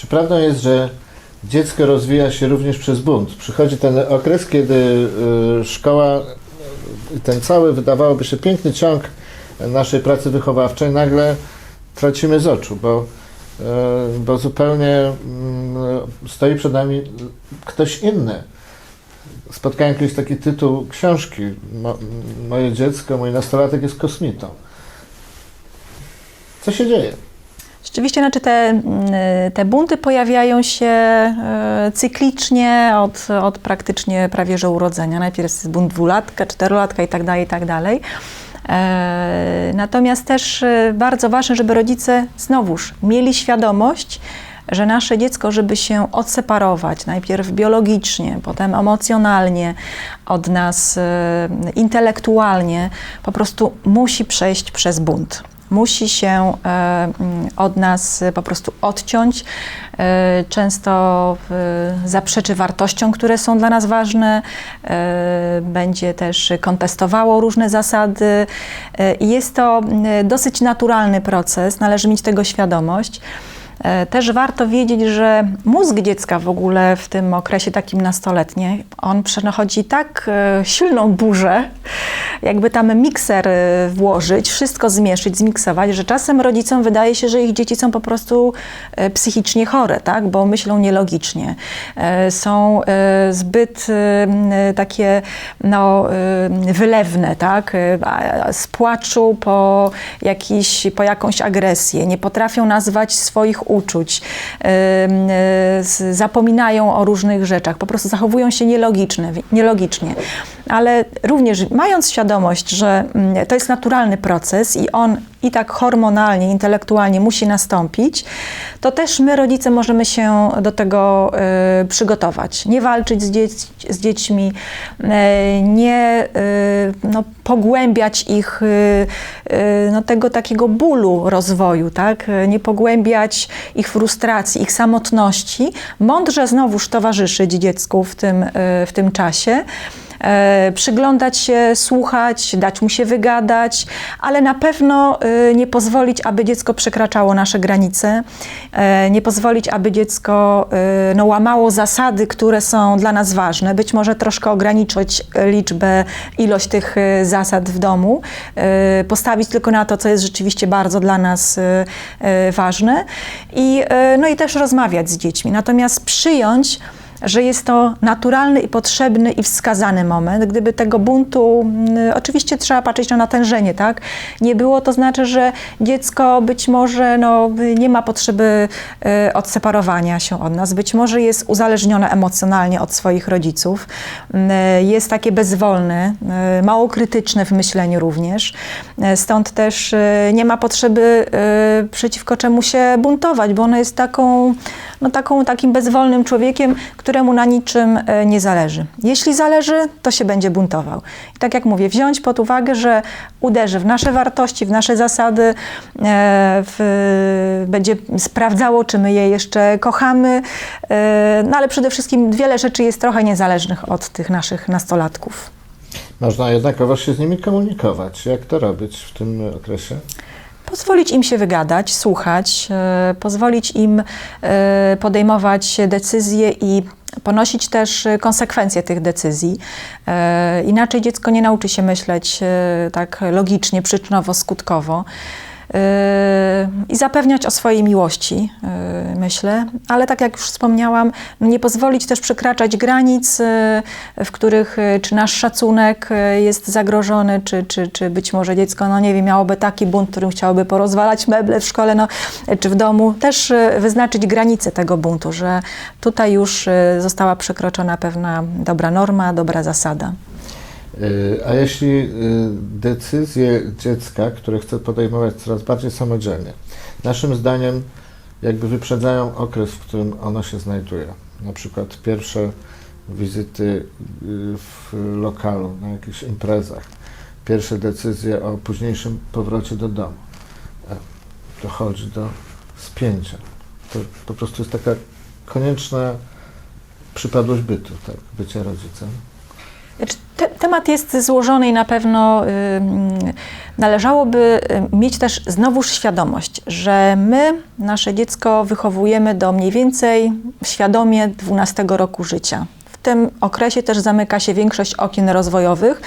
Czy prawdą jest, że dziecko rozwija się również przez bunt? Przychodzi ten okres, kiedy y, szkoła, y, ten cały wydawałoby się piękny ciąg naszej pracy wychowawczej, nagle tracimy z oczu, bo, y, bo zupełnie mm, stoi przed nami ktoś inny. Spotkałem kiedyś taki tytuł książki. Mo, moje dziecko, mój nastolatek jest kosmitą. Co się dzieje? Rzeczywiście, znaczy te, mm, te bunty pojawiają się e, cyklicznie od, od praktycznie prawie że urodzenia. Najpierw jest bunt dwulatka, czterolatka i tak dalej, i tak dalej. E, Natomiast też e, bardzo ważne, żeby rodzice znowuż mieli świadomość, że nasze dziecko, żeby się odseparować, najpierw biologicznie, potem emocjonalnie od nas, intelektualnie, po prostu musi przejść przez bunt musi się e, mm, od nas po prostu odciąć. E, Często e, zaprzeczy wartościom, które są dla nas ważne, e, będzie też kontestowało różne zasady e, i jest to mm, dosyć naturalny proces, należy mieć tego świadomość. E, Też warto wiedzieć, że mózg dziecka w ogóle w tym okresie takim nastoletnim, on przechodzi tak e, silną burzę, jakby tam mikser e, włożyć, wszystko zmieszyć, zmiksować, że czasem rodzicom wydaje się, że ich dzieci są po prostu psychicznie chore, tak? bo myślą nielogicznie. Są zbyt takie no, wylewne, tak? Z płaczu po, jakiś, po jakąś agresję, nie potrafią nazwać swoich uczuć, e, zapominają o różnych rzeczach, po prostu zachowują się nielogiczne, nielogicznie. Ale również mając świadomość, że mm, to jest naturalny proces i on i tak hormonalnie, intelektualnie musi nastąpić, to też my, rodzice, możemy się do tego e, przygotować. Nie walczyć z, dzieć, z dziećmi, e, nie e, no, pogłębiać ich e, e, no, tego takiego bólu rozwoju, tak? Nie pogłębiać ich frustracji, ich samotności. Mądrze znowuż towarzyszyć dziecku w tym, e, w tym czasie przyglądać się, słuchać, dać mu się wygadać, ale na pewno e, nie pozwolić, aby dziecko przekraczało nasze granice, e, nie pozwolić, aby dziecko e, no, łamało zasady, które są dla nas ważne, być może troszkę ograniczyć e, liczbę, ilość tych e, zasad w domu, e, postawić tylko na to, co jest rzeczywiście bardzo dla nas e, e, ważne i, e, no i też rozmawiać z dziećmi. Natomiast przyjąć, że jest to naturalny i potrzebny i wskazany moment. Gdyby tego buntu, mm, oczywiście trzeba patrzeć na natężenie, tak? Nie było, to znaczy, że dziecko być może no, nie ma potrzeby e, odseparowania się od nas, być może jest uzależnione emocjonalnie od swoich rodziców, Mm, e, jest takie bezwolne, e, mało krytyczne w myśleniu również. Stąd też nie ma potrzeby przeciwko czemu się buntować, bo ono jest taką, no taką, takim bezwolnym człowiekiem, któremu na niczym e, nie zależy. Jeśli zależy, to się będzie buntował. I tak jak mówię, wziąć pod uwagę, że uderzy w nasze wartości, w nasze zasady, e, w, będzie sprawdzało, czy my je jeszcze kochamy, e, no ale przede wszystkim wiele rzeczy jest trochę niezależnych od tych naszych nastolatków. Można jednakowoż się z nimi komunikować. Jak to robić w tym okresie? Pozwolić im się wygadać, słuchać, e, pozwolić im e, podejmować decyzje i ponosić też konsekwencje tych decyzji. E, Inaczej dziecko nie nauczy się myśleć tak logicznie, przyczynowo-skutkowo. E, I zapewniać o swojej miłości, e, myślę, ale tak jak już wspomniałam, nie pozwolić też przekraczać granic, e, w których czy nasz szacunek jest zagrożony, czy, czy, czy być może dziecko, no nie wiem, miałoby taki bunt, którym chciałoby porozwalać meble w szkole, no, czy w domu. Też wyznaczyć granice tego buntu, że tutaj już została przekroczona pewna dobra norma, dobra zasada. Y, A jeśli y, decyzje dziecka, które chce podejmować coraz bardziej samodzielnie, naszym zdaniem jakby wyprzedzają okres, w którym ono się znajduje. Na przykład pierwsze wizyty y, w lokalu, na jakichś imprezach, pierwsze decyzje o późniejszym powrocie do domu. E, Dochodzi do spięcia. To po prostu jest taka konieczna przypadłość bytu, tak, bycia rodzicem. Znaczy, Te, temat jest złożony i na pewno należałoby mieć też znowuż świadomość, że my nasze dziecko wychowujemy do mniej więcej świadomie 12 roku życia. W tym okresie też zamyka się większość okien rozwojowych,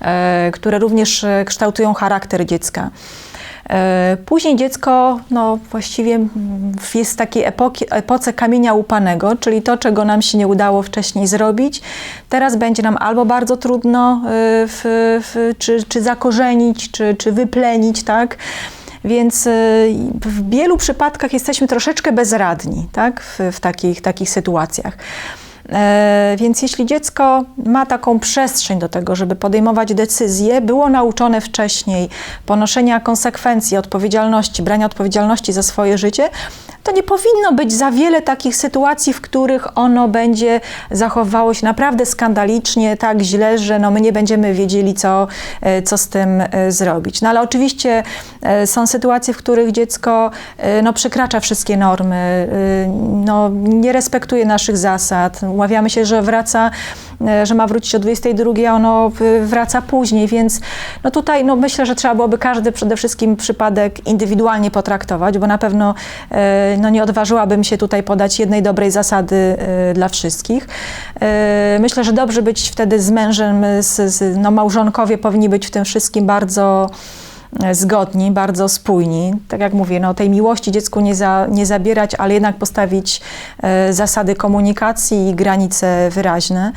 e, które również e, kształtują charakter dziecka. E, Później dziecko no, właściwie jest w takiej epoki, epoce kamienia łupanego, czyli to, czego nam się nie udało wcześniej zrobić, teraz będzie nam albo bardzo trudno e, w, w, czy, czy zakorzenić, czy, czy wyplenić, tak? Więc e, w wielu przypadkach jesteśmy troszeczkę bezradni tak? w, w takich, takich sytuacjach. E, Więc jeśli dziecko ma taką przestrzeń do tego, żeby podejmować decyzje, było nauczone wcześniej ponoszenia konsekwencji, odpowiedzialności, brania odpowiedzialności za swoje życie, to nie powinno być za wiele takich sytuacji, w których ono będzie zachowało się naprawdę skandalicznie, tak źle, że no my nie będziemy wiedzieli, co, e, co z tym e, zrobić. No ale oczywiście są sytuacje, w których dziecko no, przekracza wszystkie normy, no, nie respektuje naszych zasad. Umawiamy się, że wraca, e, że ma wrócić o 22, a ono e, wraca później, więc no tutaj no, myślę, że trzeba byłoby każdy przede wszystkim przypadek indywidualnie potraktować, bo na pewno e, no, nie odważyłabym się tutaj podać jednej dobrej zasady dla wszystkich. Myślę, że dobrze być wtedy z mężem, z, z, no, małżonkowie powinni być w tym wszystkim bardzo zgodni, bardzo spójni. Tak jak mówię, no, tej miłości dziecku nie, za, nie zabierać, ale jednak postawić e, zasady komunikacji i granice wyraźne.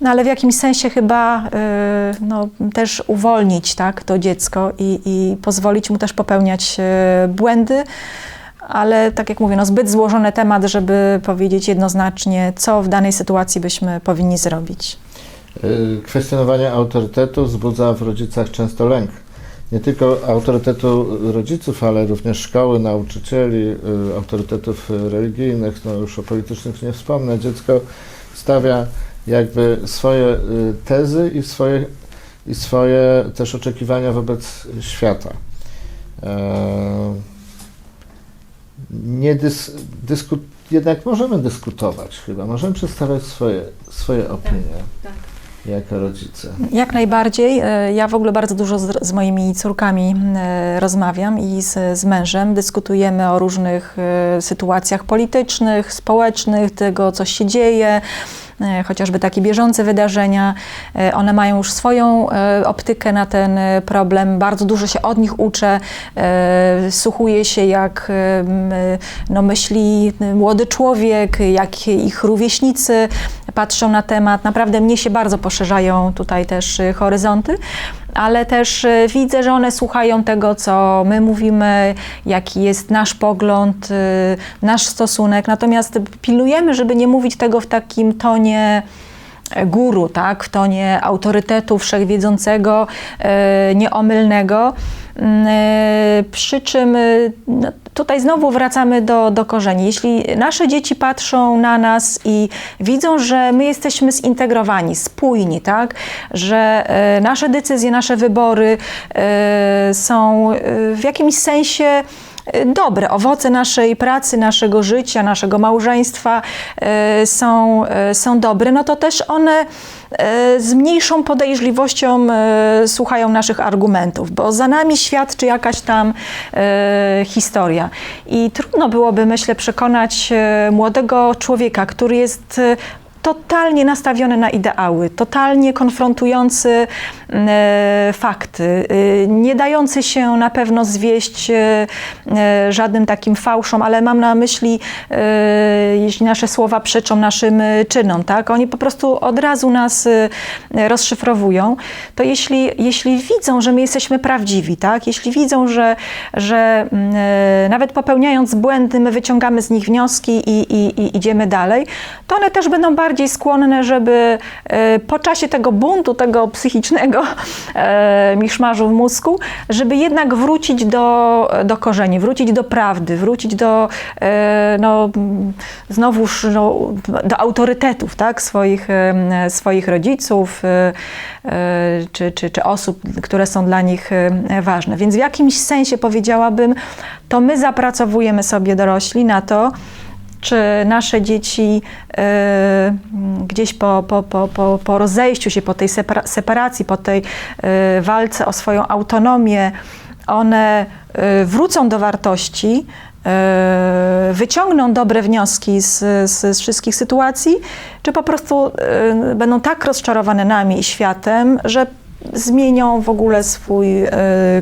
No ale w jakimś sensie chyba e, no, też uwolnić tak, to dziecko i, i pozwolić mu też popełniać e, błędy, ale tak jak mówię, no, zbyt złożony temat, żeby powiedzieć jednoznacznie, co w danej sytuacji byśmy powinni zrobić. Kwestionowanie autorytetu wzbudza w rodzicach często lęk. Nie tylko autorytetu rodziców, ale również szkoły, nauczycieli, y, autorytetów religijnych, no już o politycznych nie wspomnę. Dziecko stawia jakby swoje y, tezy i swoje, i swoje też oczekiwania wobec świata. E, Nie dys, dysku, jednak możemy dyskutować chyba, możemy przedstawiać swoje, swoje opinie jako rodzice. Jak najbardziej. E, Ja w ogóle bardzo dużo z, z moimi córkami e, rozmawiam i z, z mężem. Dyskutujemy o różnych e, sytuacjach politycznych, społecznych, tego, co się dzieje. Chociażby takie bieżące wydarzenia, one mają już swoją optykę na ten problem. Bardzo dużo się od nich uczę. Słuchuję się, jak no, myśli młody człowiek, jak ich rówieśnicy patrzą na temat. Naprawdę mnie się bardzo poszerzają tutaj też y, horyzonty, ale też y, widzę, że one słuchają tego, co my mówimy, jaki jest nasz pogląd, y, nasz stosunek. Natomiast pilnujemy, żeby nie mówić tego w takim tonie e, guru, tak, w tonie autorytetu wszechwiedzącego, e, nieomylnego. Mm, e, Przy czym no, tutaj znowu wracamy do, do korzeni. Jeśli nasze dzieci patrzą na nas i widzą, że my jesteśmy zintegrowani, spójni, tak, że e, nasze decyzje, nasze wybory e, są e, w jakimś sensie dobre. Owoce naszej pracy, naszego życia, naszego małżeństwa e, są, e, są dobre, no to też one z mniejszą podejrzliwością e, słuchają naszych argumentów, bo za nami świadczy jakaś tam e, historia. I trudno byłoby, myślę, przekonać e, młodego człowieka, który jest e, totalnie nastawiony na ideały, totalnie konfrontujący e, fakty, e, nie dający się na pewno zwieść e, e, żadnym takim fałszom, ale mam na myśli, jeśli nasze słowa przeczą naszym czynom, tak? Oni po prostu od razu nas rozszyfrowują. To jeśli, jeśli widzą, że my jesteśmy prawdziwi, tak? Jeśli widzą, że, że mm, e, nawet popełniając błędy, my wyciągamy z nich wnioski i, i, i idziemy dalej, to one też będą bardziej skłonne, żeby e, po czasie tego buntu, tego psychicznego e, miszmarzu w mózgu, żeby jednak wrócić do, do korzeni, wrócić do prawdy, wrócić do e, no, znowuż no, do autorytetów tak? swoich, swoich rodziców czy, czy, czy osób, które są dla nich ważne. Więc w jakimś sensie powiedziałabym, to my zapracowujemy sobie dorośli na to, czy nasze dzieci e, gdzieś po, po, po, po, po rozejściu się, po tej separa- separacji, po tej e, walce o swoją autonomię, one e, wrócą do wartości, wyciągną dobre wnioski z, z, z wszystkich sytuacji, czy po prostu będą tak rozczarowane nami i światem, że zmienią w ogóle swój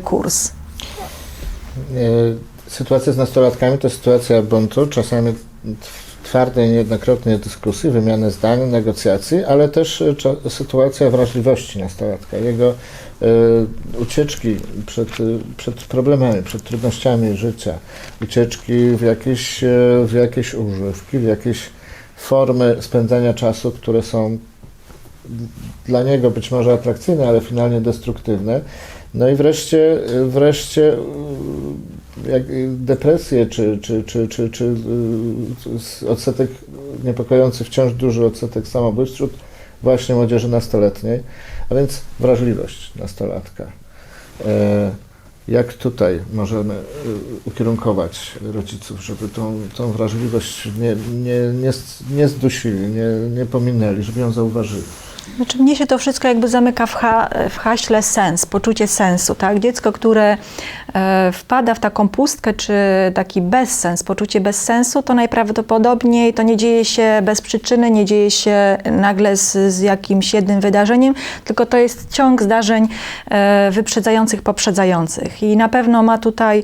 kurs. Sytuacja z nastolatkami to sytuacja buntu, czasami twardej, niejednokrotnej dyskusji, wymiany zdań, negocjacji, ale też e, sytuacja wrażliwości nastolatka, jego e, ucieczki przed, e, przed problemami, przed trudnościami życia, ucieczki w jakieś, w jakieś używki, w jakieś formy spędzania czasu, które są dla niego być może atrakcyjne, ale finalnie destruktywne. No i wreszcie, wreszcie jak y, depresje, czy, czy, czy, czy, czy y, odsetek niepokojący, wciąż duży odsetek samobójstw wśród właśnie młodzieży nastoletniej, a więc wrażliwość nastolatka. E, Jak tutaj możemy y, ukierunkować rodziców, żeby tą, tą wrażliwość nie, nie, nie, nie zdusili, nie, nie pominęli, żeby ją zauważyli? Znaczy mnie się to wszystko jakby zamyka w, ha, w haśle sens, poczucie sensu, tak? Dziecko, które e, wpada w taką pustkę, czy taki bezsens, poczucie bezsensu, to najprawdopodobniej to nie dzieje się bez przyczyny, nie dzieje się nagle z, z jakimś jednym wydarzeniem, tylko to jest ciąg zdarzeń e, wyprzedzających, poprzedzających. I na pewno ma tutaj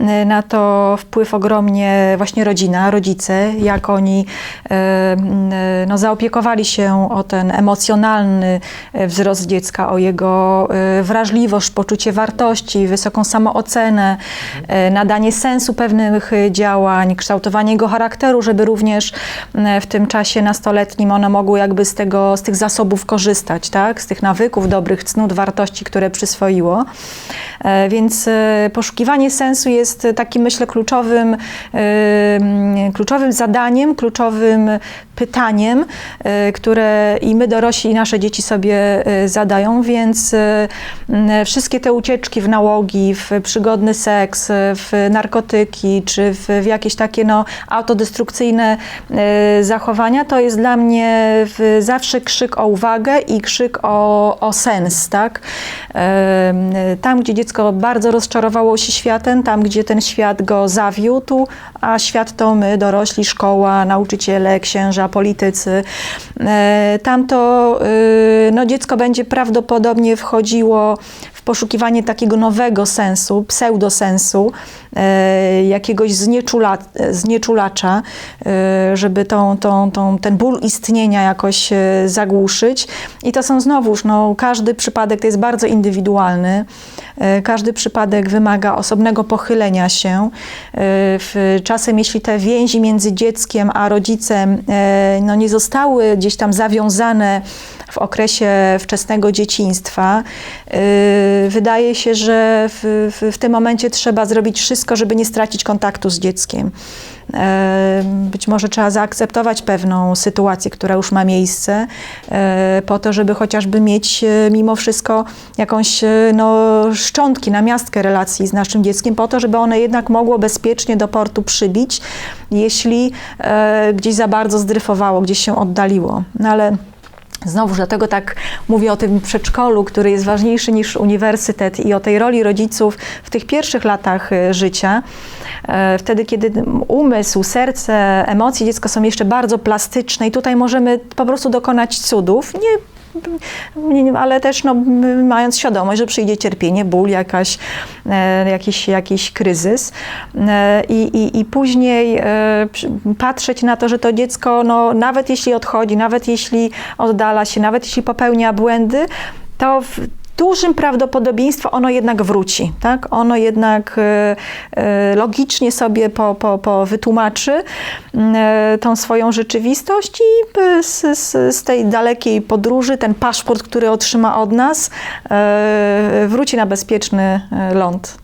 e, na to wpływ ogromnie właśnie rodzina, rodzice, jak oni e, e, no, zaopiekowali się o ten emocjonalny e, wzrost dziecka, o jego e, wrażliwość, poczucie wartości, wysoką samoocenę, e, nadanie sensu pewnych działań, kształtowanie jego charakteru, żeby również w tym czasie nastoletnim one mogły jakby z, tego, z tych zasobów korzystać, tak? z tych nawyków, dobrych cnót, wartości, które przyswoiło. Więc poszukiwanie sensu jest takim, myślę, kluczowym, kluczowym zadaniem, kluczowym pytaniem, które i my dorośli, i nasze dzieci sobie e, zadają, więc m, wszystkie te ucieczki w nałogi, w przygodny seks, w narkotyki, czy w, w jakieś takie no, autodestrukcyjne e, zachowania, to jest dla mnie zawsze krzyk o uwagę i krzyk o, o sens, tak? Tam, gdzie dziecko bardzo rozczarowało się światem, tam, gdzie ten świat go zawiódł, a świat to my, dorośli, szkoła, nauczyciele, księża, politycy, tam to y, no, dziecko będzie prawdopodobnie wchodziło poszukiwanie takiego nowego sensu, pseudosensu, e, jakiegoś znieczula, znieczulacza, e, żeby tą, tą, tą, ten ból istnienia jakoś e, zagłuszyć. I to są znowuż, no, każdy przypadek to jest bardzo indywidualny. Każdy przypadek wymaga osobnego pochylenia się. Czasem, jeśli te więzi między dzieckiem a rodzicem no, nie zostały gdzieś tam zawiązane w okresie wczesnego dzieciństwa, e, wydaje się, że w, w, w tym momencie trzeba zrobić wszystko, żeby nie stracić kontaktu z dzieckiem. E, Być może trzeba zaakceptować pewną sytuację, która już ma miejsce, e, po to, żeby chociażby mieć mimo wszystko jakąś no, szczątki, namiastkę relacji z naszym dzieckiem, po to, żeby one jednak mogło bezpiecznie do portu przybić, jeśli gdzieś za bardzo zdryfowało, gdzieś się oddaliło. No ale Znowu, dlatego tak mówię o tym przedszkolu, który jest ważniejszy niż uniwersytet i o tej roli rodziców w tych pierwszych latach e, życia. E, Wtedy, kiedy umysł, serce, emocje dziecka są jeszcze bardzo plastyczne i tutaj możemy po prostu dokonać cudów. Nie- ale też no, mając świadomość, że przyjdzie cierpienie, ból, jakaś, e, jakiś, jakiś kryzys e, i, i, i później e, patrzeć na to, że to dziecko, no, nawet jeśli odchodzi, nawet jeśli oddala się, nawet jeśli popełnia błędy, to w dużym prawdopodobieństwo ono jednak wróci, tak? Ono jednak e, e, logicznie sobie po, po, po wytłumaczy e, tą swoją rzeczywistość i z, z, z tej dalekiej podróży ten paszport, który otrzyma od nas, wróci na bezpieczny ląd.